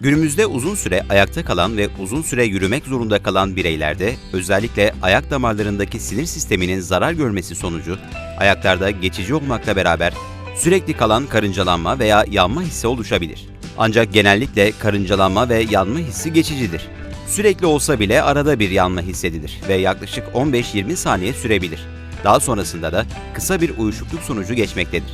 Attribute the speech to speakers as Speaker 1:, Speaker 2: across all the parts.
Speaker 1: Günümüzde uzun süre ayakta kalan ve uzun süre yürümek zorunda kalan bireylerde özellikle ayak damarlarındaki sinir sisteminin zarar görmesi sonucu ayaklarda geçici olmakla beraber sürekli kalan karıncalanma veya yanma hissi oluşabilir. Ancak genellikle karıncalanma ve yanma hissi geçicidir. Sürekli olsa bile arada bir yanma hissedilir ve yaklaşık 15-20 saniye sürebilir. Daha sonrasında da kısa bir uyuşukluk sonucu geçmektedir.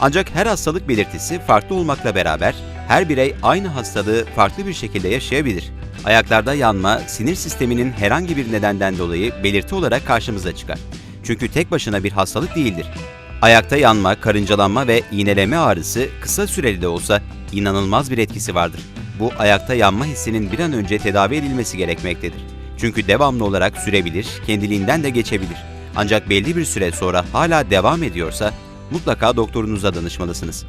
Speaker 1: Ancak her hastalık belirtisi farklı olmakla beraber her birey aynı hastalığı farklı bir şekilde yaşayabilir. Ayaklarda yanma, sinir sisteminin herhangi bir nedenden dolayı belirti olarak karşımıza çıkar. Çünkü tek başına bir hastalık değildir. Ayakta yanma, karıncalanma ve iğneleme ağrısı kısa süreli de olsa inanılmaz bir etkisi vardır. Bu ayakta yanma hissinin bir an önce tedavi edilmesi gerekmektedir. Çünkü devamlı olarak sürebilir, kendiliğinden de geçebilir. Ancak belli bir süre sonra hala devam ediyorsa mutlaka doktorunuza danışmalısınız.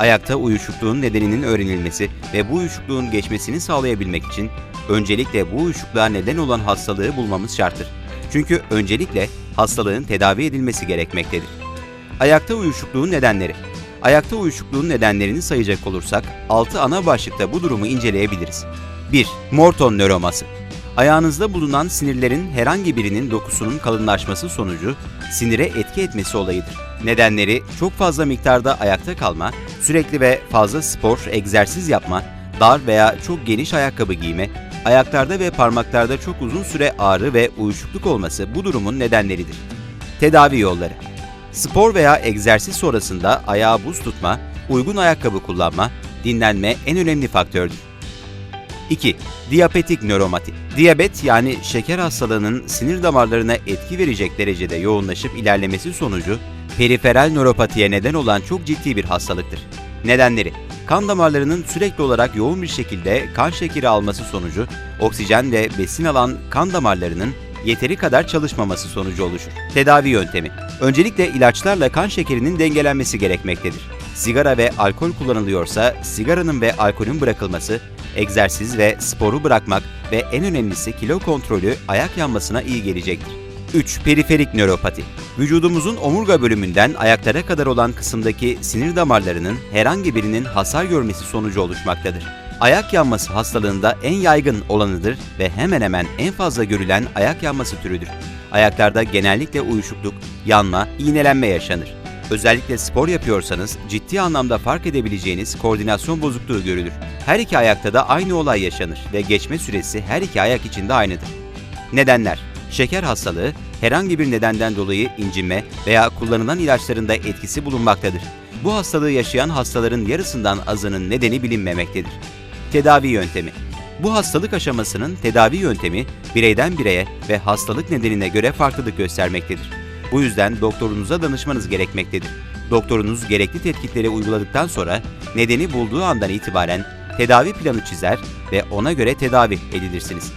Speaker 1: Ayakta uyuşukluğun nedeninin öğrenilmesi ve bu uyuşukluğun geçmesini sağlayabilmek için öncelikle bu uyuşukluğa neden olan hastalığı bulmamız şarttır. Çünkü öncelikle hastalığın tedavi edilmesi gerekmektedir. Ayakta uyuşukluğun nedenleri Ayakta uyuşukluğun nedenlerini sayacak olursak 6 ana başlıkta bu durumu inceleyebiliriz. 1. Morton nöroması Ayağınızda bulunan sinirlerin herhangi birinin dokusunun kalınlaşması sonucu sinire etki etmesi olayıdır. Nedenleri çok fazla miktarda ayakta kalma, sürekli ve fazla spor, egzersiz yapma, dar veya çok geniş ayakkabı giyme, ayaklarda ve parmaklarda çok uzun süre ağrı ve uyuşukluk olması bu durumun nedenleridir. Tedavi yolları Spor veya egzersiz sonrasında ayağı buz tutma, uygun ayakkabı kullanma, dinlenme en önemli faktördür. 2. Diyabetik nöromati. Diyabet yani şeker hastalığının sinir damarlarına etki verecek derecede yoğunlaşıp ilerlemesi sonucu periferal nöropatiye neden olan çok ciddi bir hastalıktır. Nedenleri Kan damarlarının sürekli olarak yoğun bir şekilde kan şekeri alması sonucu oksijen ve besin alan kan damarlarının yeteri kadar çalışmaması sonucu oluşur. Tedavi yöntemi Öncelikle ilaçlarla kan şekerinin dengelenmesi gerekmektedir. Sigara ve alkol kullanılıyorsa sigaranın ve alkolün bırakılması, egzersiz ve sporu bırakmak ve en önemlisi kilo kontrolü ayak yanmasına iyi gelecektir. 3. Periferik nöropati. Vücudumuzun omurga bölümünden ayaklara kadar olan kısımdaki sinir damarlarının herhangi birinin hasar görmesi sonucu oluşmaktadır. Ayak yanması hastalığında en yaygın olanıdır ve hemen hemen en fazla görülen ayak yanması türüdür. Ayaklarda genellikle uyuşukluk, yanma, iğnelenme yaşanır. Özellikle spor yapıyorsanız ciddi anlamda fark edebileceğiniz koordinasyon bozukluğu görülür. Her iki ayakta da aynı olay yaşanır ve geçme süresi her iki ayak için de aynıdır. Nedenler Şeker hastalığı herhangi bir nedenden dolayı incinme veya kullanılan ilaçlarında etkisi bulunmaktadır. Bu hastalığı yaşayan hastaların yarısından azının nedeni bilinmemektedir. Tedavi yöntemi Bu hastalık aşamasının tedavi yöntemi bireyden bireye ve hastalık nedenine göre farklılık göstermektedir. Bu yüzden doktorunuza danışmanız gerekmektedir. Doktorunuz gerekli tetkikleri uyguladıktan sonra nedeni bulduğu andan itibaren tedavi planı çizer ve ona göre tedavi edilirsiniz.